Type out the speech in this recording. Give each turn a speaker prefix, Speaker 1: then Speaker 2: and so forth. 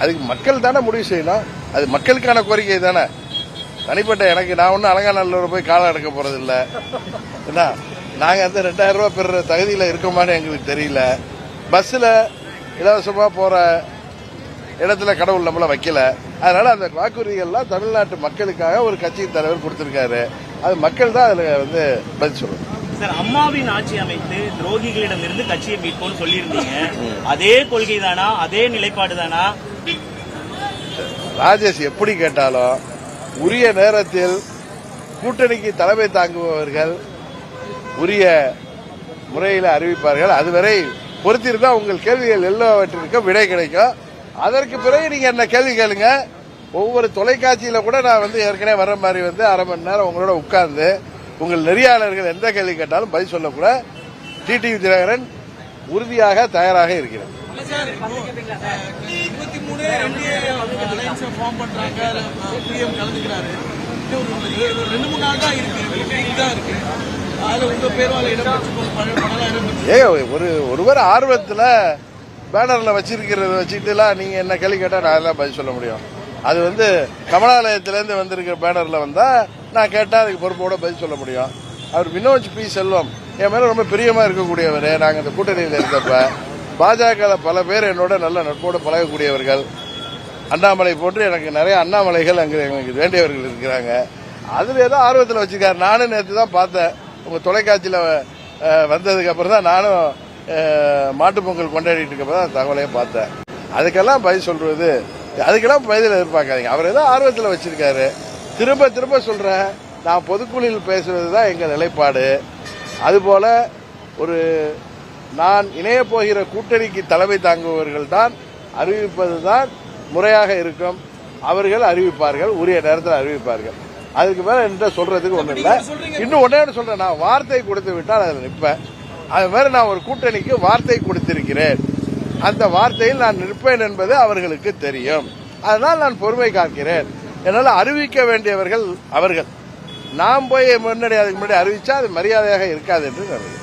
Speaker 1: அதுக்கு மக்கள் தானே முடிவு செய்யணும். அது மக்களுக்கான கோரிக்கை தானே. தனிப்பட்ட எனக்கு நான் ஒன்றும் அலங்காநல்லூர் போய் காலம் அடக்க போறது இல்ல என்ன நாங்கள் அந்த ரெண்டாயிரம் ரூபாய் பெறுற தகுதியில் இருக்கோமான்னு எங்களுக்கு தெரியல. பஸ்ஸில் இலவசமாக போகிற இடத்துல கடவுள் நம்மள வைக்கல. அதனால அந்த வாக்குறுதிகள்லாம் தமிழ்நாட்டு மக்களுக்காக ஒரு கட்சியின் தலைவர் கொடுத்திருக்காரு. அது மக்கள் தான் அதுல வந்து பதில் சொல்லணும்.
Speaker 2: சார் அம்மாவின் ஆட்சி அமைத்து துரோகிகளிடமிருந்து கட்சியை மீட்போம்னு சொல்லியிருந்தீங்க. அதே கொள்கை தானா அதே நிலைப்பாடு தானா
Speaker 1: ராஜேஷ் எப்படி கேட்டாலும் உரிய நேரத்தில் கூட்டணிக்கு தலைமை தாங்குபவர்கள் உரிய முறையில் அறிவிப்பார்கள். அதுவரை பொறுத்திருந்தா உங்கள் கேள்விகள் எல்லாவற்றிற்கும் விடை கிடைக்கும். அதற்கு பிறகு நீங்க என்ன கேள்வி கேளுங்க. ஒவ்வொரு தொலைக்காட்சியில கூட நான் வந்து ஏற்கனவே வர மாதிரி வந்து அரை மணி நேரம் உங்களோட உட்கார்ந்து உங்கள் நெறியாளர்கள் எந்த கேள்வி கேட்டாலும் பதில் சொல்லக்கூட டிடிவி தினகரன் உறுதியாக தயாராக இருக்கிறேன்
Speaker 3: இருபத்தி மூணு என்டிஏ ஃபார்ம் பிஎம் கலந்துக்கிறாரு ஒரு ரெண்டு மூணு நாள் தான் இருக்கு தான் இருக்கு
Speaker 1: ஒரு ஒருவர் ஆர்வத்தில் பேனரில் வச்சிருக்கிறத வச்சுட்டுலாம் நீங்கள் என்ன கேள்வி கேட்டால் நான் எல்லாம் பதில் சொல்ல முடியும். அது வந்து கமலாலயத்திலேருந்து வந்திருக்கிற பேனரில் வந்தால் நான் கேட்டால் அதுக்கு பொறுப்போட பதில் சொல்ல முடியும். அவர் வினோஜ் பி செல்வம். என் மேலே ரொம்ப பிரியமாக இருக்கக்கூடியவர். நாங்கள் இந்த கூட்டணியில் இருந்தப்ப பாஜக பல பேர் என்னோட நல்ல நட்போடு பழகக்கூடியவர்கள். அண்ணாமலை போன்று எனக்கு நிறைய அண்ணாமலைகள் அங்கே எனக்கு வேண்டியவர்கள் இருக்கிறாங்க. அதில் ஏதோ ஆர்வத்தில் வச்சிருக்காரு. நானும் நேற்று தான் பார்த்தேன். உங்கள் தொலைக்காட்சியில் வந்ததுக்கு அப்புறம் தான் நானும் மாட்டு மாட்டுப் பொங்கல் கொண்டாடிட்டு இருக்கப்ப தான் தகவலையே பார்த்தேன். அதுக்கெல்லாம் பதில் சொல்றது அதுக்கெல்லாம் பதில் எதிர்பார்க்காதீங்க. அவர் ஏதோ ஆர்வத்தில் வச்சிருக்காரு. திரும்ப திரும்ப சொல்றேன். நான் பொதுக்குழுவில் பேசுவது தான் எங்கள் நிலைப்பாடு. அதுபோல ஒரு நான் இணைய போகிற கூட்டணிக்கு தலைமை தாங்குபவர்கள் தான் அறிவிப்பது தான் முறையாக இருக்கும். அவர்கள் அறிவிப்பார்கள் உரிய நேரத்தில் அறிவிப்பார்கள். அதுக்கு மேல என்கிட்ட சொல்றதுக்கு ஒண்ணும் இல்ல. இன்னும் ஒன்னே ஒன்று சொல்றேன். நான் வார்த்தை கொடுத்து விட்டால் அதில் நிற்பேன். அது மாதிரி நான் ஒரு கூட்டணிக்கு வார்த்தை கொடுத்திருக்கிறேன். அந்த வார்த்தையில் நான் நிற்பேன் என்பது அவர்களுக்கு தெரியும். அதனால் நான் பொறுமை காக்கிறேன். என்னால் அறிவிக்க வேண்டியவர்கள் அவர்கள். நாம் போய் முன்னாடி அதுக்கு முன்னாடி அறிவிச்சா அது மரியாதையாக இருக்காது என்று நான் நினைக்கிறேன்.